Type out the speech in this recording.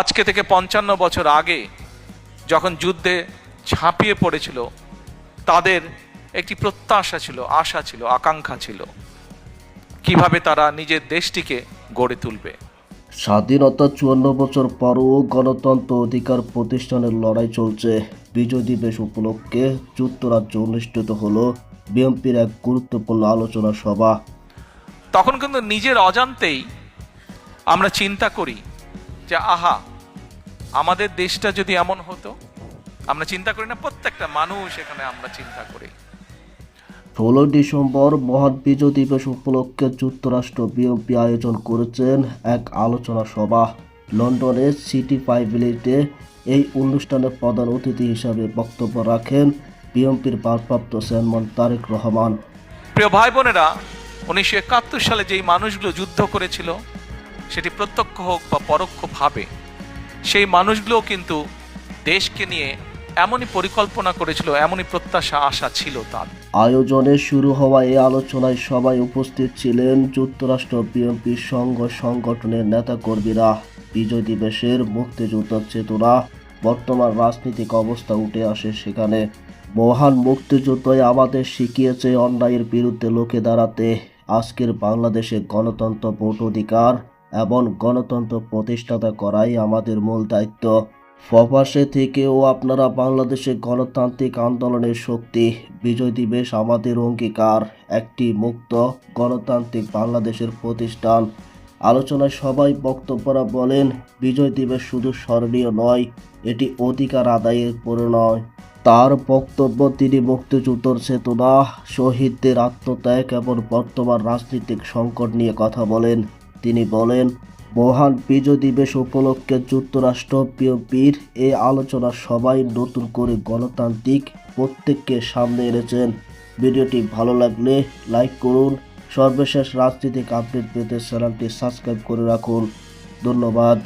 আজকে থেকে পঞ্চান্ন বছর আগে যখন যুদ্ধে ঝাঁপিয়ে পড়েছিল তাদের একটি প্রত্যাশা ছিল আশা ছিল আকাঙ্ক্ষা ছিল। কীভাবে তারা নিজের দেশটিকে গড়ে তুলবে? স্বাধীনতা চুয়ান্ন বছর পরও গণতন্ত্র অধিকার প্রতিষ্ঠানের লড়াই চলছে। বিজয় দিবস উপলক্ষে যুক্তরাজ্য অনুষ্ঠিত হলো বিএনপির এক গুরুত্বপূর্ণ আলোচনা সভা। তখন কিন্তু নিজের অজান্তেই আমরা চিন্তা করি যে আহা আমাদের দেশটা যদি এমন হতো আমরা চিন্তা করি না প্রত্যেকটা মানুষ এখানে আমরা চিন্তা করি। ষোলোই ডিসেম্বর মহান বিজয় দিবস উপলক্ষে যুক্তরাষ্ট্র বিএনপি আয়োজন করেছেন এক আলোচনা সভা। লন্ডনের সিটি ফাইভ ভিলেজে এই অনুষ্ঠানে প্রধান অতিথি হিসাবে বক্তব্য রাখেন বিএনপির ভারপ্রাপ্ত চেয়ারম্যান তারেক রহমান। প্রিয় ভাই বোনেরা উনিশশো একাত্তর সালে যেই মানুষগুলো যুদ্ধ করেছিল সেটি প্রত্যক্ষ হোক বা পরোক্ষভাবে সেই মানুষগুলো কিন্তু দেশকে নিয়ে এমনই পরিকল্পনা করেছিল, এমনই প্রত্যাশা, আশা ছিল তার। আয়োজনে শুরু হওয়া এই আলোচনায় সবাই উপস্থিত ছিলেন যুক্তরাষ্ট্র বিএনপির সংঘ সংগঠনের নেতাকর্মীরা। বিজয় দিবসের মুক্তিযুদ্ধের চেতনা, বর্তমান রাজনৈতিক অবস্থা উঠে আসে সেখানে। মহান মুক্তিযুদ্ধই আমাদের শিখিয়েছে অন্যায়ের বিরুদ্ধে লোকে দাঁড়াতে। আজকের বাংলাদেশে গণতন্ত্র ভোট অধিকার এবং গণতন্ত্র প্রতিষ্ঠাতা করাই আমাদের মূল দায়িত্ব। প্রবাসে থেকেও আপনারা বাংলাদেশের গণতান্ত্রিক আন্দোলনের শক্তি, বিজয় দিবস আমাদের অঙ্গীকার, একটি মুক্ত, গণতান্ত্রিক বাংলাদেশের প্রতিষ্ঠান। আলোচনায় সবাই বক্তব্যরা বলেন, বিজয় দিবস শুধু স্মরণীয় নয়, এটি অধিকার আদায়ের পরিণয়। তার বক্তব্য তিনি মুক্তিযুদ্ধের চেতনা, শহীদদের আত্মত্যাগ এবং বর্তমান রাজনৈতিক সংকট নিয়ে কথা বলেন। তিনি বলেন, মহান বিজয় দিবস উপলক্ষে যুক্তরাষ্ট্র বিএনপির এই আলোচনা সবাই নতুন করে গণতান্ত্রিক প্রত্যেককে সামনে এনেছেন। ভিডিওটি ভালো লাগলে লাইক করুন, সর্বশেষ রাজনৈতিক আপডেট পেতে চ্যানেলটি সাবস্ক্রাইব করে রাখুন। ধন্যবাদ।